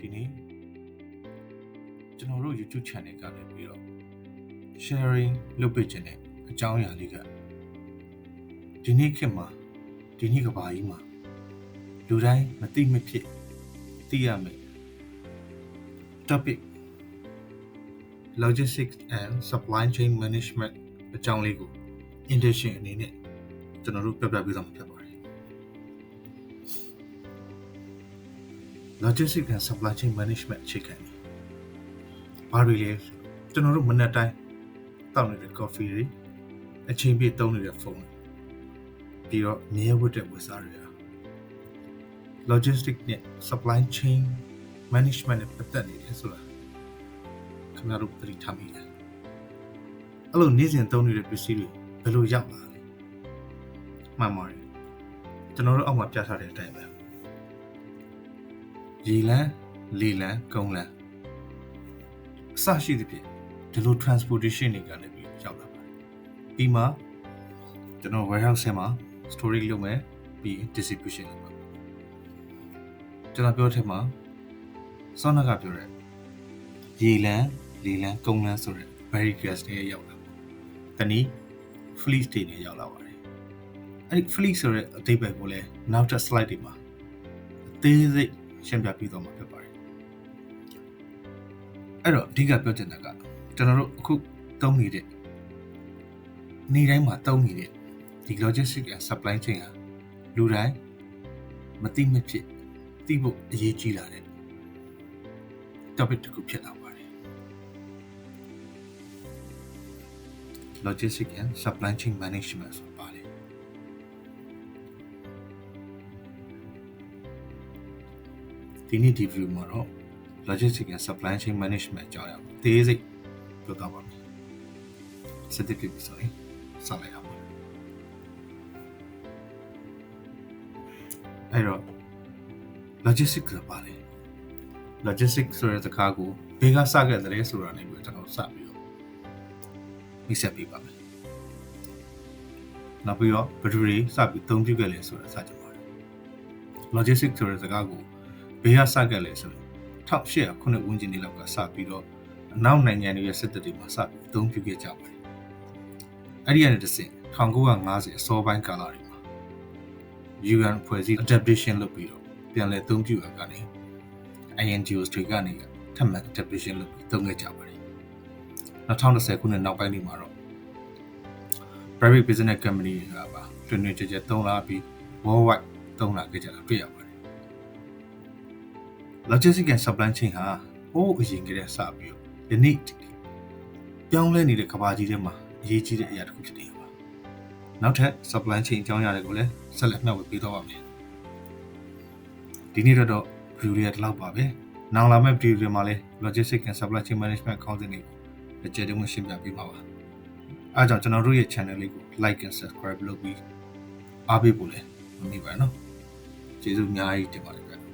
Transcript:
ဒီနေ့ကျွန်တော်တို့ YouTube channel ကနေပြီးတော့ sharing လုပ်ပေးခြင်းနဲ့အကြောင်းအရာလေးကဒီနေ့ခေတ်မှာဒီနေ့ကဘာကြီးမှာလူတိုင်းမသိမဖြစ်သိရမယ် topic logistics and supply chain management အကြောင်းလေးကို intention အနေနဲ့ကျွန်တော်တို့ပြပြပေးသွားမှာဖြစ်ပါ တယ် logistics and supply chain management အခြေခံတယ်။ဘာတွေလဲကျွန်တော်တို့မနေ့တိုင်းတောက်နေတဲ့ coffee တွေအချိန်ပြည့်သုံးနေတဲ့ဖုန်းတွေပြီးတော့မြဲဝတ်တဲ့ဝတ်စားတွေဟာ logistics နဲ့ supply chain management နဲ့ပတ်သက်နေတယ်ဆိုတာခင်ဗျားတို့သတိထားမိတယ်။အဲ့လိုနေ့စဉ်သုံးနေတဲ့ပစ္စည်းတွေဘယ်လိုရောက်လာလဲ။မှန်ပါတယ်။ကျွန်တော်တို့အောက်မှာပြထားတဲ့အတိုင်းပဲ။ ရေလမ်းလေလမ်းကုန်းလမ်းအစရှိသဖြင့်ဒီလို transportation တွေကလည်းပြီးရောက်လာပါတယ်ပြီးမှကျွန်တော် warehouse ထဲမှာ storage လုပ်မယ်ပြီးရင် distribution လုပ်မယ်ကျွန်တော်ပြောတဲ့မှာစောနကပြောတဲ့ရေလမ်းလေလမ်းကုန်းလမ်းဆိုတဲ့ barricades တွေရောက်လာတနည်း fleet တွေနဲ့ရောက်လာပါတယ်အဲ့ဒီ fleet ဆိုတဲ့အဓိပ္ပာယ်ကိုလည်းနောက်ထပ် slide တွေမှာအသေးစိတ် ရှင်းပြပြီးတော့မှာဖြစ်ပါတယ်အဲ့တော့အဓိကပြောချင်တာကကျွန်တော်တို့အခုသုံးနေတဲ့နေ့တိုင်းမှာသုံးနေတဲ့ဒီ logistics and supply chain ဟာလူတိုင်းမသိမဖြစ်သိဖို့အရေးကြီးလာတဲ့ topic တစ်ခုဖြစ်လာပါတယ် logistics and supply chain management ဒီနေ့ဒီ view မှာတော့ logistics and supply chain management အကြောင်းအရာကိုသေးစိတ်ပြောသွားပါမယ်စက်တစ်ဖြစ်ပြီဆိုရင်စလိုက်အောင်အဲ့တော့ logistics ဆိုတာပါလေ logistics ဆိုတဲ့စကားကိုဘေးကစခဲ့တယ်ဆိုတာနဲ့ပြီးကျွန်တော်စပြီးတော့မိတ်ဆက်ပေးပါမယ်နောက်ပြီးတော့ဘယ်သူတွေစပြီးအသုံးပြုခဲ့လဲဆိုတာစကြပါမယ် logistics ဆိုတဲ့စကားကို ဘေးကစခဲ့လဲဆိုရင်1800ခုနှစ်ဝန်းကျင်တွေလောက်ကစပြီးတော့အနောက်နိုင်ငံတွေရဲ့စစ်တပ်တွေမှာစပြီးအသုံးပြုခဲ့ကြပါတယ်အဲ့ဒီကနေတစ်ဆင့်1950အစောပိုင်းကာလတွေမှာ UN ဖွဲ့စည်း adaptation လုပ်ပြီးတော့ပြန်လည်အသုံးပြုရကနေ INGOs တွေကနေထပ်မံ adaptation လုပ်ပြီးသုံးခဲ့ကြပါတယ်2010ခုနှစ်နောက်ပိုင်းတွေမှာတော့ private business company တွေကပါတွင်တွင်ကြဲကြဲသုံးလာပြီး worldwide သုံးလာခဲ့ကြတာတွေ့ရပါတယ် logistics and supply chain ဟာဟိုးအရင်ကတည်းကစပြီးတော့ဒီနေ့ပြောင်းလဲနေတဲ့ကဘာကြီးထဲမှာအရေးကြီးတဲ့အရာတစ်ခုဖြစ်နေပါနောက်ထပ် supply chain အကြောင်းအရာတွေကိုလည်းဆက်လက်မျှဝေပေးတော့ပါမယ်ဒီနေ့တော့ view တွေကဒီလောက်ပါပဲနောက်လာမယ့် view တွေမှာလည်း logistics and supply chain management ခေါင်းစဉ်တွေကိုအကျယ်တဝင့်ရှင်းပြပေးပါပါအားကြောင့်ကျွန်တော်တို့ရဲ့ channel လေးကို like and subscribe လုပ်ပြီးအားပေးဖို့လည်းမမေ့ပါနဲ့နော်ကျေးဇူးအများကြီးတင်ပါတယ်ဗျ